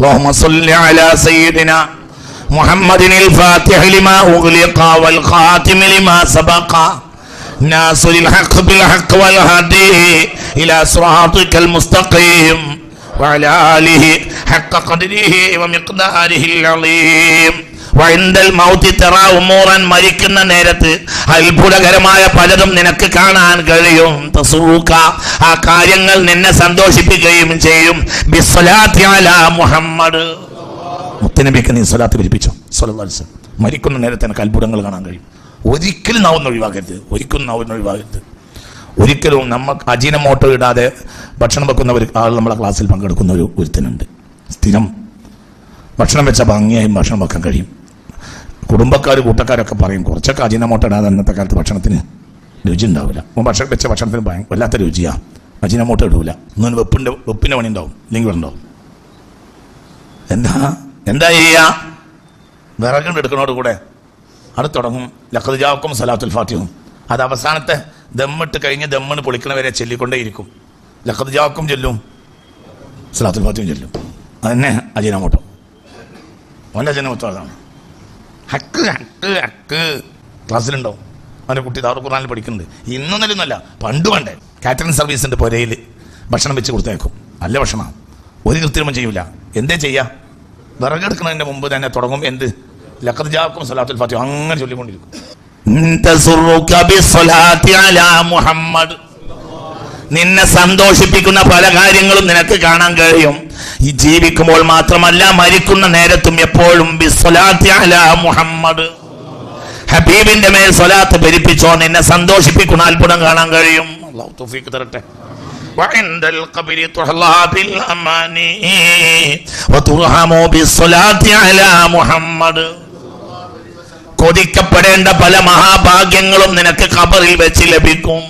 اللهم صل على سيدنا محمد الفاتح لما أغلق والخاتم لما سبق. ناصر الحق بالحق والهدي إلى صراطك المستقيم وعلى آله حق قدره ومقداره العظيم. വൈന്തൽ മൗത്തി തെറ ഉമ്മൂറൻ മരിക്കുന്ന നേരത്ത് അത്ഭുതകരമായ പലതും നിനക്ക് കാണാൻ കഴിയും. തസൂക്ക ആ കാര്യങ്ങൾ നിന്നെ സന്തോഷിപ്പിക്കുകയും ചെയ്യും. മുഹമ്മദ്. മുത്തനബിക്ക് നീ സ്വലാത്ത് പിരിപ്പിച്ചു സ്വലം മരിക്കുന്ന നേരത്തെ എനിക്ക് അത്ഭുതങ്ങൾ കാണാൻ കഴിയും. ഒരിക്കലും നാവുന്ന ഒഴിവാക്കരുത്. ഒരിക്കലും നാവുന്ന ഒഴിവാക്കരുത്. ഒരിക്കലും നമ്മ അജീനമോട്ടോ ഇടാതെ ഭക്ഷണം വെക്കുന്ന ഒരു ആൾ നമ്മളെ ക്ലാസ്സിൽ പങ്കെടുക്കുന്ന ഒരു ഒരുത്തനുണ്ട്. സ്ഥിരം ഭക്ഷണം വെച്ച ഭംഗിയായും ഭക്ഷണം വെക്കാൻ കഴിയും. കുടുംബക്കാർ കൂട്ടക്കാരൊക്കെ പറയും കുറച്ചൊക്കെ അജിനമോട്ട ഇടാതെ അന്നത്തെ കാലത്ത് ഭക്ഷണത്തിന് രുചി ഉണ്ടാവില്ല ഭക്ഷണം വെച്ച ഭക്ഷണത്തിന് ഭയ വല്ലാത്ത രുചിയാണ് അജിനമോട്ട ഇടൂല. ഒന്നും വെപ്പിന്റെ വെപ്പിന്റെ പണി ഉണ്ടാവും. ഇല്ലെങ്കിൽ ഉണ്ടാവും. എന്താ? എന്താ ചെയ്യുക വിറകുണ്ട് എടുക്കണോട് കൂടെ. അത് തുടങ്ങും. ലഖദ്ജാക്കും സലാത്തുൽ ഫാത്തിഹും. അത് അവസാനത്തെ ദമ്മിട്ട് കഴിഞ്ഞ് ദമ്മിന് പൊളിക്കണവരെ ചൊല്ലിക്കൊണ്ടേയിരിക്കും ലഖദ്ജാക്കും ചൊല്ലും. സലാത്തുൽ ഫാത്തിഹും ചൊല്ലും. അതന്നെ അജീനമോട്ടോ. അവന്റെ അജീനമോട്ടോ അതാണ്. ഹക്ക് ഹക്ക് ഹക്ക്. ക്ലാസ്സിലുണ്ടോ? അവന്റെ കുട്ടി ദാറു ഖുറാനിൽ പഠിക്കുന്നുണ്ട്. ഇന്നും നിലൊന്നുമല്ല പണ്ട്. വേണ്ടേ കാറ്ററിംഗ് സർവീസിന്റെ പുരയിൽ ഭക്ഷണം വെച്ച് കൊടുത്തേക്കും. നല്ല ഭക്ഷണം. ഒരു കൃത്രിമം ചെയ്യൂല. എന്തേ ചെയ്യുക വിറകെടുക്കുന്നതിന്റെ മുമ്പ് തന്നെ തുടങ്ങും. എന്ത്? ലക്കത്ത് ജാക്കും സലാത്തുൽ ഫാത്തി അങ്ങനെ ചൊല്ലിക്കൊണ്ടിരിക്കും. മുഹമ്മദ്. നിന്നെ സന്തോഷിപ്പിക്കുന്ന പല കാര്യങ്ങളും നിനക്ക് കാണാൻ കഴിയും ഈ ജീവിക്കുമ്പോൾ മാത്രമല്ല മരിക്കുന്ന നേരത്തും എപ്പോഴും ബിസ്വലാത്തി അലാ മുഹമ്മദ് ഹബീബിന്റെ മേൽ സ്വലാത്ത് പെരിപ്പിച്ചോ നിന്നെ സന്തോഷിപ്പിക്കുന്ന അത്ഭുതം കാണാൻ കഴിയും അള്ളാഹു തൗഫീഖ് തരട്ടെ وعند القبر تحلى بالأماني وترحم بالصلاة على محمد കൊതിക്കപ്പെടേണ്ട പല മഹാഭാഗ്യങ്ങളും നിനക്ക് ഖബറിൽ വെച്ച് ലഭിക്കും.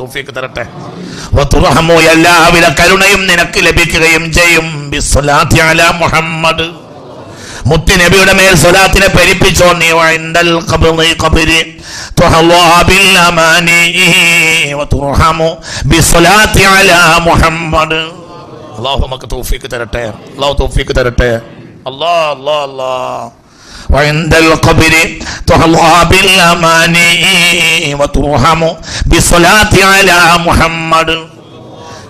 തൗഫീഖ് തരട്ടെ. എല്ലാവിധ കരുണയും നിനക്ക് ലഭിക്കുകയും ചെയ്യും. അലാ മുഹമ്മദ്. മുത്തി നബിയുടെ മേൽ സ്വലാത്തിനെ പെരിപ്പിച്ചോ. നീ ഖബറി ബിൽ അലാ മുഹമ്മദ്. അല്ലാഹു നമുക്ക് തൗഫീഖ് തരട്ടെ. അല്ലാഹു തൗഫീഖ് തരട്ടെ. അല്ലാഹ് അല്ലാഹ് അല്ലാഹ്. وعند القبر تحظى بالأماني وترحم بالصلاة على محمد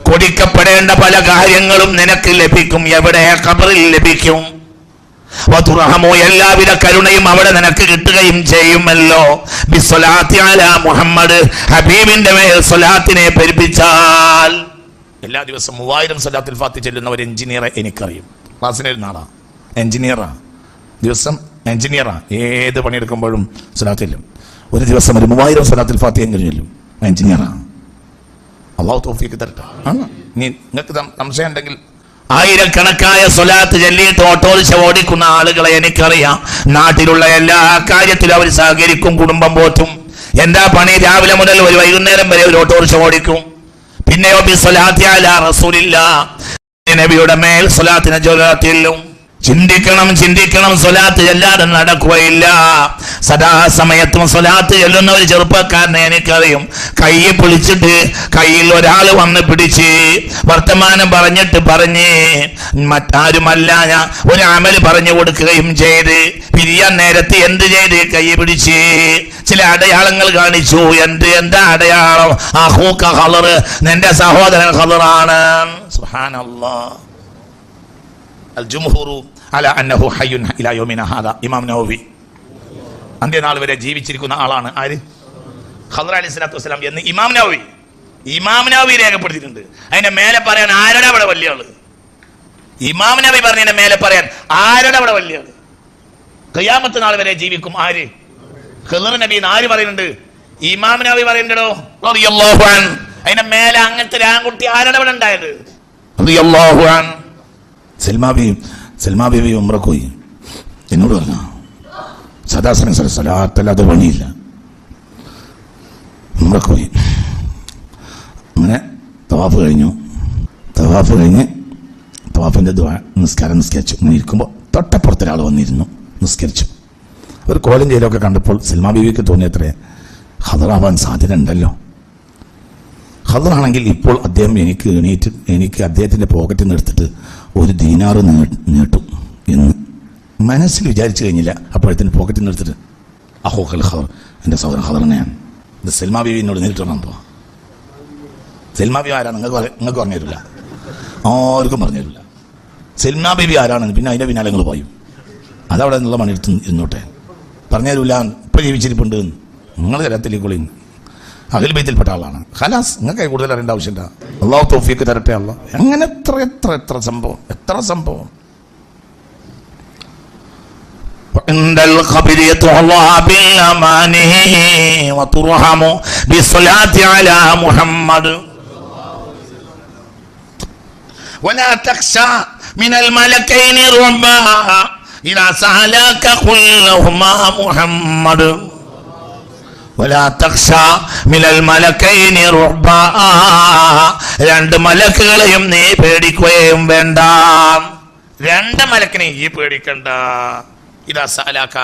കൊടിക്കപ്പെടേണ്ട പല കാര്യങ്ങളും നിനക്ക് ലഭിക്കും എവിടെ ഖബറിൽ ലഭിക്കും വതുറഹമോ എല്ലാവിധ കരുണയും അവിടെ നിനക്ക് കിട്ടുകയും ചെയ്യുമല്ലോ ബിസ്വലാത്തി അലാ മുഹമ്മദ് ഹബീബിന്റെ മേൽ സ്വലാത്തിനെ പെരുപ്പിച്ചാൽ എല്ലാ ദിവസവും മൂവായിരം സ്വലാത്തിൽ ഫാത്തി ചെല്ലുന്ന ഒരു എഞ്ചിനീയറെ എനിക്കറിയും ക്ലാസ്സിലിരുന്ന ആളാ എഞ്ചിനീയറാ ദിവസം എഞ്ചിനീയറാ. ഏത് പണിയെടുക്കുമ്പോഴും സ്വലാത്തില്ലും ഒരു ദിവസം ഒരു മൂവായിരം സ്വലാത്തിൽ ഫാത്തി എങ്ങനെ ചൊല്ലും എഞ്ചിനീയറാ. അള്ളാഹു തോഫിക്ക് തരട്ടെ. നീ നിങ്ങൾക്ക് സംശയം ഉണ്ടെങ്കിൽ ആയിരക്കണക്കായ സ്വലാത്ത് ചൊല്ലിയിട്ട് ഓട്ടോറിക്ഷ ഓടിക്കുന്ന ആളുകളെ എനിക്കറിയാം. നാട്ടിലുള്ള എല്ലാ കാര്യത്തിലും അവർ സഹകരിക്കും കുടുംബം പോറ്റും. എന്താ പണി? രാവിലെ മുതൽ ഒരു വൈകുന്നേരം വരെ ഒരു ഓട്ടോറിക്ഷ ഓടിക്കും. പിന്നെയോ ബി സ്വലാത്തിയാല റസൂലില്ല. നബിയുടെ മേൽ സ്വലാത്തിനെ ജോലാത്തില്ലും ചിന്തിക്കണം ചിന്തിക്കണം സ്വലാത്ത് ചെല്ലാതെ നടക്കുകയില്ല. സദാസമയത്തും സ്വലാത്ത് ചെല്ലുന്ന ഒരു ചെറുപ്പക്കാരനെ എനിക്കറിയും. കൈ പൊളിച്ചിട്ട് കയ്യിൽ ഒരാൾ വന്ന് പിടിച്ച് വർത്തമാനം പറഞ്ഞിട്ട് പറഞ്ഞ് മറ്റാരുമല്ല ഞാൻ ഒരു അമൽ പറഞ്ഞു കൊടുക്കുകയും ചെയ്ത് പിരിയാൻ നേരത്തെ എന്ത് ചെയ്ത് കൈ പിടിച്ച് ചില അടയാളങ്ങൾ കാണിച്ചു. എന്ത് എന്താ അടയാളം? അഹൂക്ക നിന്റെ സഹോദരൻ ഹലറാണ് സുഹാനല്ലോ അൽ ജുംഹൂറും. അല അന്നഹു ഹയ്യുൻ ഇലായോമിന ഹാദ. ഇമാം നവവി അന്ത്യനാൾ വരെ ജീവിച്ചിരിക്കുന്ന ആളാണ്. ആര്? ഹദ്ര അലി സ്വലാത്തു വസ്സലാം എന്ന് ഇമാം നവവി ഇമാം നവവി രേഖപ്പെടുത്തിയിട്ടുണ്ട്. അതിന്റെ മേലെ പറയാൻ ആരുടെ അവിടെ വലിയ ആൾ? ഇമാം നബി പറഞ്ഞതിന്റെ മേലെ പറയാൻ ആരുടെ അവിടെ വലിയ ആൾ? കയ്യാമത്ത് നാൾ വരെ ജീവിക്കും ആര്? ഖദർ നബി ആര് പറയുന്നുണ്ട്? ഇമാം നബി പറയുന്നുണ്ടോ അതിന്റെ മേലെ അങ്ങനത്തെ ആൺകുട്ടി ആരുടെ അവിടെ ഉണ്ടായത്? സൽമാ ബീവി ഉമ്രക്ക് എന്നോട് പറഞ്ഞ സദാസനം സല സലാത്തല്ലാതെ പണിയില്ല. ഉമ്രക്ക് അങ്ങനെ തവാഫ് കഴിഞ്ഞു. തവാഫ് കഴിഞ്ഞ് തവാഫിന്റെ ദ്വാ നിസ്കാരം നിസ്കരിച്ചു. ഇങ്ങനെ ഇരിക്കുമ്പോൾ തൊട്ടപ്പുറത്തൊരാൾ വന്നിരുന്നു. നിസ്കരിച്ചു. അവർ കോലം ചെയ്യലൊക്കെ കണ്ടപ്പോൾ സൽമാ ബീവിക്ക് തോന്നിയത്രേ ഹദറാവാൻ സാധ്യത ഉണ്ടല്ലോ ഹദറാണെങ്കിൽ ഇപ്പോൾ അദ്ദേഹം എനിക്ക് എണീറ്റ് എനിക്ക് അദ്ദേഹത്തിന്റെ പോക്കറ്റിൽ നിന്ന് എടുത്തിട്ട് ഒരു ദീനാറ് നീട്ടും എന്ന് മനസ്സിൽ വിചാരിച്ചു കഴിഞ്ഞില്ല. അപ്പോഴത്തേന് പോക്കറ്റിൽ നിന്ന് എടുത്തിട്ട് അഹോക്കൽ ഖബർ എന്റെ സഹോദരൻ ഹദറിനെയാണ് ഇത് സെൽമാ ബീവിനോട് എന്നോട് നേരിട്ട് വന്നോ സെൽമാ ബീവി ആരാണ് നിങ്ങൾക്ക് നിങ്ങൾക്ക് പറഞ്ഞു തരില്ല. ആർക്കും പറഞ്ഞു തരില്ല. സെൽമാ ബീവി ആരാണെന്ന് പിന്നെ അതിന്റെ പിന്നാലെ നിങ്ങൾ പോയും അതവിടെ നിന്നുള്ള പണിയെടുത്ത് ഇരുന്നോട്ടെ. പറഞ്ഞു തരില്ല. ഇപ്പം ജീവിച്ചിരിപ്പുണ്ട് നിങ്ങൾ തരത്തിലേക്കുള്ളി അഖിൽ ബൈത്തിൽപ്പെട്ട ആളാണ് ഖലാസ് നിങ്ങൾക്ക് കൂടുതൽ അറിയേണ്ട ആവശ്യമില്ല അള്ളാഹു തോഫിക്ക് തരട്ടെ അല്ല അങ്ങനെ എത്ര എത്ര എത്ര സംഭവം എത്ര സംഭവം عند القبر يطلع بالأمان وترحم بالصلاة على محمد ولا تخشى من الملكين ربا إذا سألك قل لهما محمد രണ്ട് മലക്കുകളെയും നീ പേടിക്കുകയും വേണ്ട. രണ്ട് മലക്കിനെ ഈ പേടിക്കണ്ട. ഇതാ സാലാക്ക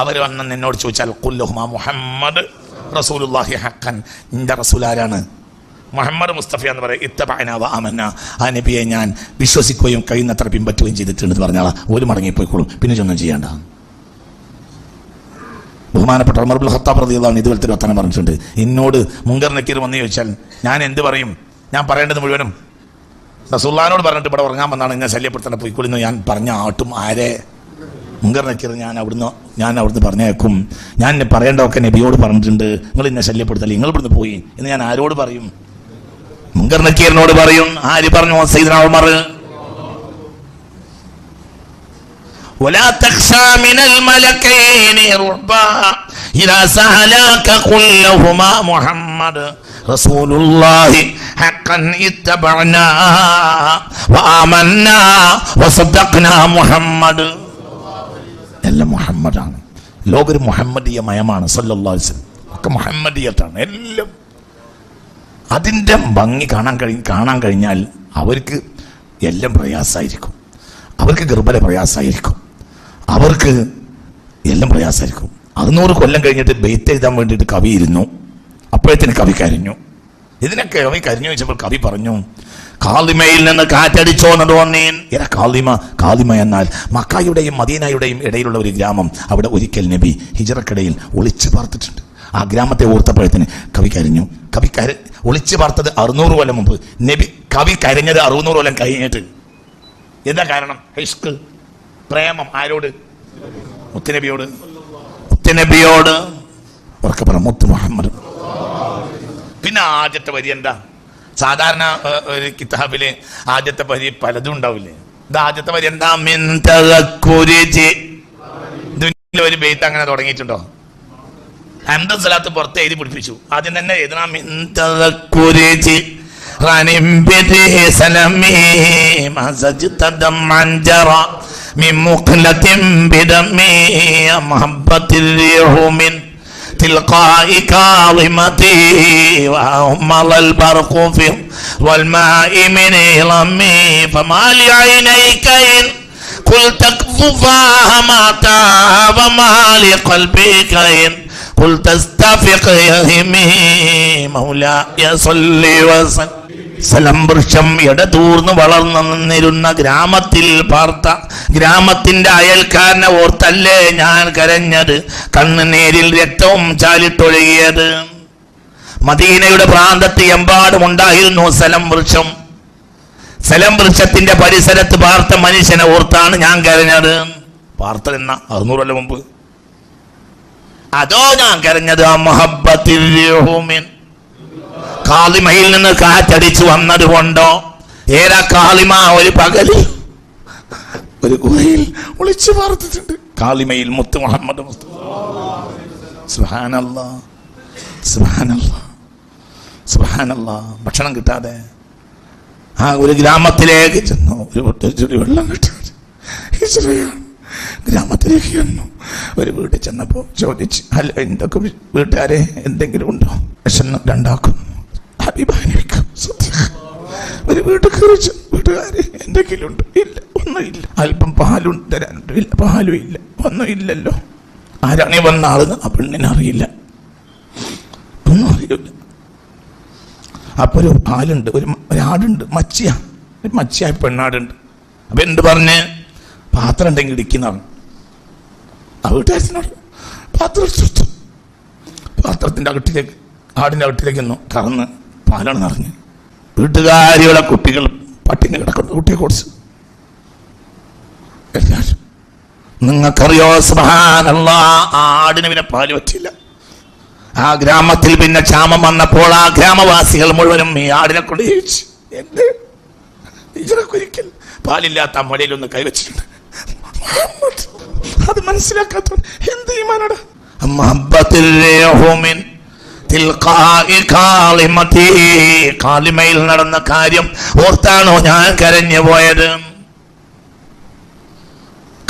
അവർ വന്ന് നിന്നോട് ചോദിച്ചാൽ കുല്ലുഹ്മ മുഹമ്മദ് റസൂലുല്ലാഹി ഹക്കൻ നിന്റെ റസൂലാരാണ് മുഹമ്മദ് മുസ്തഫ എന്ന് പറയും ഇത്തബാന വാമന ആ നബിയെ ഞാൻ വിശ്വസിക്കുകയും കഴിയുന്നത്ര പിൻപറ്റുകയും ചെയ്തിട്ടുണ്ടെന്ന് പറഞ്ഞാൽ ഒരു മടങ്ങിപ്പോയിക്കോളും. പിന്നെ ഒന്നും ചെയ്യേണ്ട. ബഹുമാനപ്പെട്ട ഉമർബുൽ ഖത്താബ് റളിയല്ലാഹു ഇതുപോലത്തെ വർത്തമാനം പറഞ്ഞിട്ടുണ്ട്. എന്നോട് മുങ്കർ നക്കീർ വന്ന് ചോദിച്ചാൽ ഞാൻ എന്ത് പറയും? ഞാൻ പറയേണ്ടത് മുഴുവനും റസൂള്ളാനോട് പറഞ്ഞിട്ട് ഇവിടെ ഉറങ്ങാൻ വന്നാണ് എന്നെ ശല്യപ്പെടുത്തേണ്ട പോയിക്കൊള്ളുന്നു ഞാൻ പറഞ്ഞ ആട്ടും ആരെ? മുങ്കർ നക്കീർ ഞാൻ അവിടുന്ന് ഞാൻ അവിടുന്ന് പറഞ്ഞേക്കും. ഞാൻ എന്നെ പറയേണ്ടതൊക്കെ നബിയോട് പറഞ്ഞിട്ടുണ്ട്. നിങ്ങൾ എന്നെ ശല്യപ്പെടുത്തല്ലേ? നിങ്ങൾ ഇവിടുന്ന് പോയി. എന്ന് ഞാൻ ആരോട് പറയും? മുങ്കർ നക്കീറിനോട് പറയും. ആര് പറഞ്ഞു? സൈദന ولا تخشى من الملكين رعبا إذا سألاك قل لهما محمد رسول الله حقا اتبعنا وآمنا وصدقنا محمد എല്ലാം മുഹമ്മദാണ് ലോകര് മുഹമ്മദീയ മയമാണ് സല്ലല്ലാഹു അലൈഹി വസല്ലം ഒക്കെ മുഹമ്മദീയത്താണ് എല്ലാം അതിൻ്റെ ഭംഗി കാണാൻ കഴി കാണാൻ കഴിഞ്ഞാൽ അവർക്ക് എല്ലാം പ്രയാസമായിരിക്കും അവർക്ക് ഗർഭല പ്രയാസമായിരിക്കും അവർക്ക് എല്ലാം പ്രയാസമായിരിക്കും. അറുന്നൂറ് കൊല്ലം കഴിഞ്ഞിട്ട് ബെയ്ത്ത് എഴുതാൻ വേണ്ടിയിട്ട് കവി ഇരുന്നു. അപ്പോഴത്തേന് കവി കരിഞ്ഞു. ഇതിനൊക്കെ കവി കരിഞ്ഞു വെച്ചപ്പോൾ കവി പറഞ്ഞു കാളിമയിൽ നിന്ന് കാറ്റടിച്ചോ എന്ന് തോന്നീൻ എടാ കാളിമ കാളിമ എന്നാൽ മക്കായുടെയും മദീനയുടെയും ഇടയിലുള്ള ഒരു ഗ്രാമം അവിടെ ഒരിക്കൽ നബി ഹിജറക്കിടയിൽ ഒളിച്ചു പാർത്തിട്ടുണ്ട്. ആ ഗ്രാമത്തെ ഓർത്തപ്പോഴത്തിന് കവി കരിഞ്ഞു. കവി കര ഒളിച്ചു പാർത്തത് അറുന്നൂറ് കൊല്ലം മുമ്പ്. നബി കവി കരഞ്ഞത് അറുന്നൂറ് കൊല്ലം കഴിഞ്ഞിട്ട്. എന്താ കാരണം? ഹിഷ്ക് പ്രേമം. ആരോട്? മുത്തനബിയോട്. മുത്തനബിയോട്. ഉറക്കെ പറ മുത്ത് മുഹമ്മദ്. പിന്നെ ആദ്യത്തെ വരി എന്താ? സാധാരണ ഒരു കിതാബിൽ ആദ്യത്തെ വരി പലതും ഉണ്ടാവില്ലേ? ഇത് ആദ്യത്തെ വരി എന്താ? ഒരു ബെയ്ത്ത് അങ്ങനെ തുടങ്ങിയിട്ടുണ്ടോ? ഹംദും സ്ഥലത്ത് പുറത്ത് എഴുതി പിടിപ്പിച്ചു. ആദ്യം തന്നെ എഴുതണം. മിൻ തദക്കുരിജി. സലമീ സലമി മസജ്തദം അൻജറ. من مقلة بدمي محبة الريح من تلقاء كاظمتي وأمر البرق في والماء من إلمي فما لعينيك إن قلت اكففاها ما تاب ما لقلبك إن قلت استفق يهمي مولاي صل وسلم. സലം വൃക്ഷം ഇടതൂർന്ന് വളർന്നു നിന്നിരുന്ന ഗ്രാമത്തിൽ പാർത്ത ഗ്രാമത്തിന്റെ അയൽക്കാരനെ ഓർത്തല്ലേ ഞാൻ കരഞ്ഞത്. കണ്ണുനീരിൽ രക്തവും ചാലിട്ടൊഴുകിയത്. മദീനയുടെ പ്രാന്തത്ത് എമ്പാടും ഉണ്ടായിരുന്നു സലം വൃക്ഷം സലം വൃക്ഷത്തിന്റെ പരിസരത്ത് പാർത്ത മനുഷ്യനെ ഓർത്താണ് ഞാൻ കരഞ്ഞത്. പാർത്ത എന്ന? അറുന്നൂറല്ല മുമ്പ്? അതോ ഞാൻ കരഞ്ഞത് ആ മഹബത്തിൽ. കാളിമയിൽ നിന്ന് കാറ്റടിച്ചു വന്നത് കൊണ്ടോ ഏതാ കാളിമ? ഒരു പകലിൽ ഒരു ഗുഹയിൽ ഒളിച്ചു പാർത്തിട്ടുണ്ട്. കാളിമയിൽ മുത്ത് മുഹമ്മദ് ഭക്ഷണം കിട്ടാതെ. ആ ഒരു ഗ്രാമത്തിലേക്ക് ചെന്നു. ഒരു ചെറിയ വെള്ളം കിട്ടാതെ. ഗ്രാമത്തിലേക്ക് ചെന്നു. ഒരു വീട്ടിൽ ചെന്നപ്പോൾ ചോദിച്ചു അല്ല എന്തൊക്കെ വീട്ടുകാരെ എന്തെങ്കിലും ഉണ്ടോ? വിശന്നു ഹബീബാനിക്കും ഒരു വീട്ടിൽ കയറി. വീട്ടുകാരെ എന്തെങ്കിലും ഉണ്ട് ഇല്ല ഒന്നുമില്ല അല്പം പാലും തരാനുണ്ട് ഇല്ല പാലും ഇല്ല ഒന്നും ഇല്ലല്ലോ ആരാണീ വന്ന ആളെന്ന് ആ പെണ്ണിനെ അറിയില്ല ഒന്നും അറിയില്ല അപ്പൊ ഒരു പാലുണ്ട് ഒരു ഒരാടുണ്ട് മച്ചിയ ഒരു മച്ചിയായ പെണ്ണാടുണ്ട് അപ്പൊ എന്ത് പറഞ്ഞ് പാത്രം ഉണ്ടെങ്കിൽ ഇടിക്കുന്നതാണ് ആ വീട്ടുകാരനോട് പാത്രം എടുത്തു പാത്രത്തിന്റെ അകട്ടിലേക്ക് ആടിന്റെ അകട്ടിലേക്ക് ഒന്ന് കറന്ന് പാലാണ് നിറഞ്ഞ്. വീട്ടുകാരികളെ കുട്ടികൾ പട്ടിണി കിടക്കുന്നു. കുട്ടിയെ കുറിച്ച്. നിങ്ങൾക്കറിയോ? സുബാനല്ല ആടിന് പിന്നെ പാൽ പറ്റില്ല ആ ഗ്രാമത്തിൽ പിന്നെ ക്ഷാമം വന്നപ്പോൾ ആ ഗ്രാമവാസികൾ മുഴുവനും ഈ ആടിനെ കൊണ്ട് ജീവിച്ചു. എന്ത്? ഇതിനൊരിക്കൽ പാലില്ലാത്ത ആ മഴയിലൊന്ന് കൈവച്ചിട്ടുണ്ട്. അത് മനസ്സിലാക്കാത്ത എന്ത് ഈമാനാണ്? കാലിമയിൽ നടന്ന കാര്യം ഓർത്താണോ ഞാൻ കരഞ്ഞു പോയത്?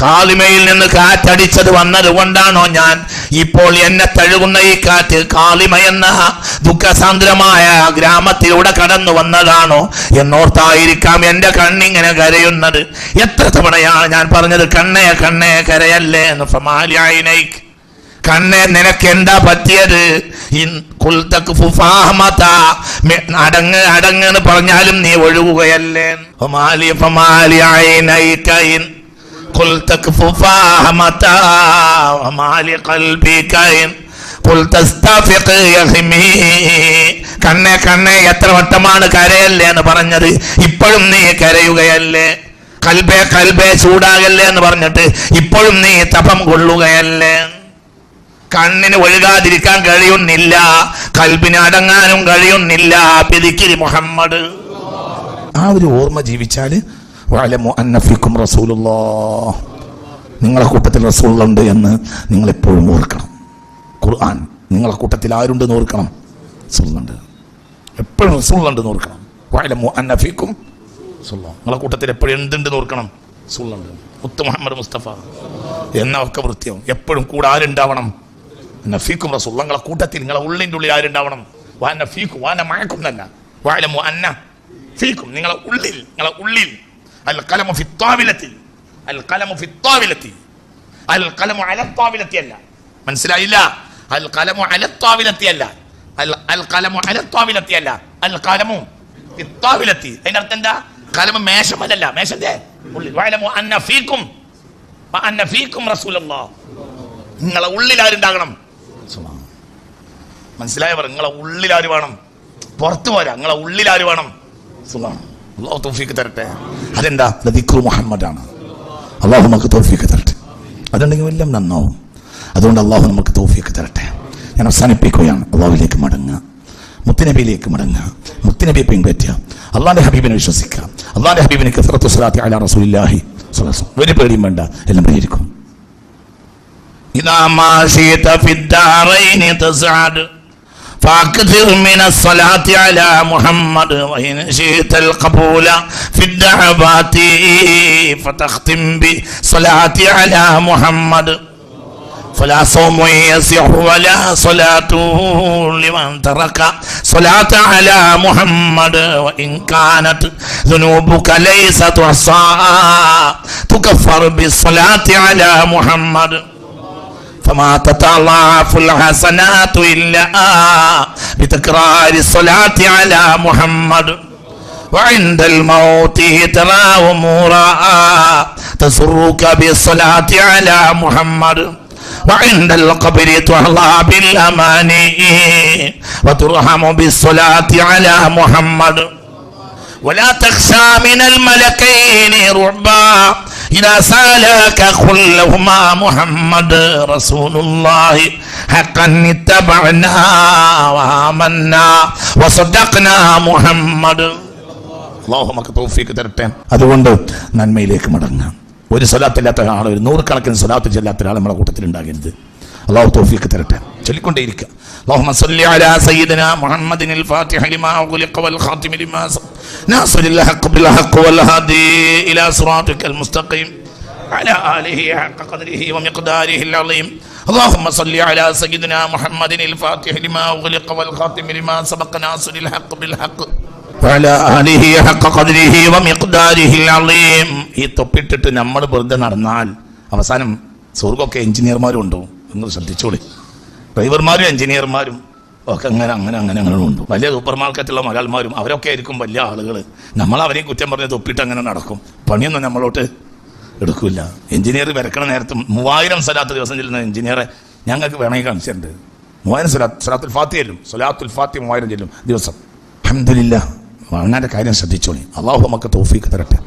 കാലിമയിൽ നിന്ന് കാറ്റടിച്ചത് വന്നത് കൊണ്ടാണോ ഞാൻ ഇപ്പോൾ എന്നെ തഴുകുന്ന ഈ കാറ്റ്? കാലിമ എന്ന ദുഃഖസാന്ദ്രമായ ഗ്രാമത്തിലൂടെ കടന്നു വന്നതാണോ എന്നോർത്തായിരിക്കാം എന്റെ കണ്ണിങ്ങനെ കരയുന്നത്. എത്ര തവണയാണ് ഞാൻ പറഞ്ഞത് കണ്ണേ കണ്ണേ കരയല്ലേ? എന്ന്. ഫമാലിയായിനൈക്ക് കണ്ണെ നിനക്ക് എന്താ പറ്റിയത് അടങ്ങ് അടങ്ങ് എന്ന് പറഞ്ഞാലും നീ ഒഴുകുകയല്ലേ. കണ്ണെ കണ്ണെ എത്ര വട്ടമാണ് കരയല്ലേ എന്ന് പറഞ്ഞത്? ഇപ്പോഴും നീ കരയുകയല്ലേ? കൽബേ കൽബേ ചൂടാകല്ലേ എന്ന് പറഞ്ഞിട്ട് ഇപ്പോഴും നീ തപം കൊള്ളുകയല്ലേ? കണ്ണിന് ഒഴുകാതിരിക്കാൻ കഴിയുന്നില്ല കൽബിന് അടങ്ങാനും കഴിയുന്നില്ല. പെതിക്കിരി മുഹമ്മദ്. ആ ഒരു ഓർമ്മ ജീവിച്ചാൽ വഅലമു അന്ന ഫീക്കും റസൂലുള്ളാ നിങ്ങളെ കൂട്ടത്തിൽ റസൂലുണ്ട് എന്ന് നിങ്ങൾ എപ്പോഴും ഓർക്കണം. ഖുർആൻ നിങ്ങളെ കൂട്ടത്തിൽ ആരുണ്ടെന്ന് ഓർക്കണം? റസൂലുണ്ട്. എപ്പോഴും റസൂലുണ്ടെന്ന് ഓർക്കണം. വഅലമു അന്ന റസൂലുള്ളാ നിങ്ങളെ കൂട്ടത്തിൽ എപ്പോഴും എന്തുണ്ടെന്ന് ഓർക്കണം? റസൂലുണ്ട് മുത്ത് മുഹമ്മദ് മുസ്തഫ. എന്ന ഒക്കെ വൃത്തിയാവും. എപ്പോഴും കൂടെ ആരുണ്ടാവണം? നഫീക്കും റസൂൽ നിങ്ങളെ കൂട്ടത്തിൽ നിങ്ങളെ ഉള്ളിന്റെ ഉള്ളിൽ ആരുണ്ടാവണം? വാന ഫീക്കും വാന മഴക്കും തന്ന. വാലമു അന്ന ഫീക്കും നിങ്ങളെ ഉള്ളിൽ നിങ്ങളെ ഉള്ളിൽ. അൽ കലമു ഫിത്താവിലെത്തി അൽ കലമു ഫിത്താവിലെത്തി അൽ കലമു അലത്താവിലെത്തി അല്ല. മനസ്സിലായില്ല? അൽ കലമു അലത്താവിലെത്തി അല്ല. അൽ കലമു അലത്താവിലെത്തി അല്ല. അൽ കലമു ഫിത്താവിലെത്തി അതിനർത്ഥം എന്താ? കലമ മേശമല്ല മേശന്റെ ഉള്ളിൽ. വാലമു അന്ന ഫീക്കും അന്ന ഫീക്കും റസൂലല്ലാഹ് നിങ്ങളെ ഉള്ളിൽ ആരുണ്ടാകണം? മനസ്സിലായവർ നിങ്ങളെ ഉള്ളിൽ ആര് വേണം? പുറത്തു പോരാ നിങ്ങളെ ഉള്ളിൽ ആര് വേണം? സുഖമാണ് അള്ളാഹു തൗഫീക്ക് തരട്ടെ. അതെന്താ? അത് മുഹമ്മദ് മുഹമ്മദാണ്. അള്ളാഹു നമുക്ക് തൗഫീക്ക് തരട്ടെ. അതുണ്ടെങ്കിൽ എല്ലാം നന്നാവും. അതുകൊണ്ട് അള്ളാഹു നമുക്ക് തൗഫീക്ക് തരട്ടെ. ഞാൻ അവസാനിപ്പിക്കുകയാണ്. അള്ളാഹുലേക്ക് മടങ്ങുക. മുത്തുനബിയിലേക്ക് മടങ്ങുക. മുത്തുനബിയെ പിൻപറ്റുക. അള്ളാന്റെ ഹബീബിനെ വിശ്വസിക്കുക. അള്ളാന്റെ ഹബീബിനെ കസറത്തു സ്വലാത്തി അലാ റസൂലില്ലാഹി. ഒരു പേടിയും വേണ്ട. എല്ലാം പരിഹരിക്കും. إذا ما شئت في الدارين تسعد فأكثر من الصلاة على محمد وإن شئت القبول في الدعوات فتختم بالصلاة على محمد. فلا صوم يصح ولا صلاة لمن ترك صلاة على محمد وإن كانت ذنوبك ليس تحصى تكفر بالصلاة على محمد. فما تتضاعف الحسنات إلا بتكرار الصلاة على محمد. وعند الموت ترى أمورا تسرك بالصلاة على محمد. وعند القبر تحظى بالأماني وترحم بالصلاة على محمد. ولا تخشى من الملكين رعبا إذا سالك قل لهما محمد رسول الله حقا اتبعنا وآمنا وصدقنا محمد അള്ളാഹു നമുക്ക് തൗഫീക്ക് തരട്ടെ അതുകൊണ്ട് നന്മയിലേക്ക് മടങ്ങാം ഒരു സ്വലാത്തില്ലാത്ത ആൾ ഒരു നൂറുകണക്കിന് സ്വലാത്ത് ചെല്ലാത്ത ഒരാൾ നമ്മുടെ കൂട്ടത്തിൽ ഉണ്ടാകരുത് അള്ളാഹു തൗഫീക്ക് തരട്ടെ ചൊല്ലിക്കൊണ്ടേയിരിക്കുക اللهم صل على سيدنا محمد الفاتح لما أغلق والخاتم لما سبق ناصر الحق بالحق والهادي إلى صراطك المستقيم على آله حق قدره ومقداره العظيم اللهم صل على سيدنا محمد الفاتح لما أغلق والخاتم لما سبق ناصر الحق بالحق وعلى آله حق قدره ومقداره العظيم ഈ തൊപ്പിട്ടിട്ട് നമ്മൾ വെറുതെ നടന്നാൽ അവസാനം സ്വർഗമൊക്കെ എഞ്ചിനീയർമാരും ഉണ്ടോ നിങ്ങൾ ശ്രദ്ധിച്ചോളി ഡ്രൈവർമാരും എഞ്ചിനീയർമാരും ഒക്കെ അങ്ങനെ അങ്ങനെ അങ്ങനെ അങ്ങനെ ഉണ്ട്. വലിയ സൂപ്പർ മാർക്കറ്റുള്ള മലയാളന്മാരും അവരൊക്കെ ആയിരിക്കും വലിയ ആളുകൾ നമ്മൾ അവരെയും കുറ്റം പറഞ്ഞ് തൊപ്പിട്ട് അങ്ങനെ നടക്കും. പണിയൊന്നും നമ്മളോട്ട് എടുക്കില്ല എഞ്ചിനീയർ വരക്കണ നേരത്തും മൂവായിരം സ്ഥലത്ത് ദിവസം ചെല്ലുന്ന എഞ്ചിനീയറെ ഞങ്ങൾക്ക് വേണമെങ്കിൽ കാണിച്ചിട്ടുണ്ട്. മൂവായിരം സ്വലാത്ത് സ്വലാത്തുൽ ഫാത്തി ചെല്ലും. സ്വലാത്തുൽ ഫാത്തി മൂവായിരം ചെല്ലും ദിവസം. അഹമ്മദില്ല വളരെ കാര്യം ശ്രദ്ധിച്ചോളി. അള്ളാഹു നമുക്ക് തോഫീക്ക് തരട്ടെ.